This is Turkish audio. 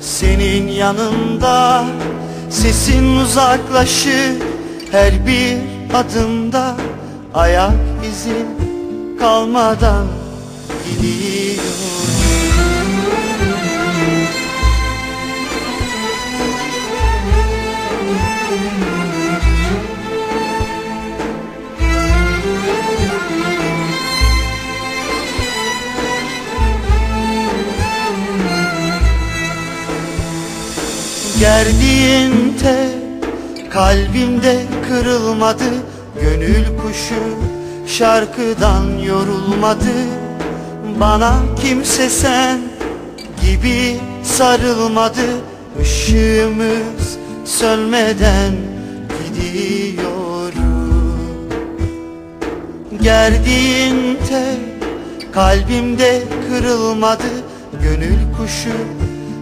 senin yanında Sesin uzaklaşır her bir adımda. Ayak izin kalmadan gidiyorum Gerdiğin tel kalbimde kırılmadı. Gönül kuşu şarkıdan yorulmadı. Bana kimse sen gibi sarılmadı. Işığımız sönmeden gidiyorum Gerdiğin tel kalbimde kırılmadı. Gönül kuşu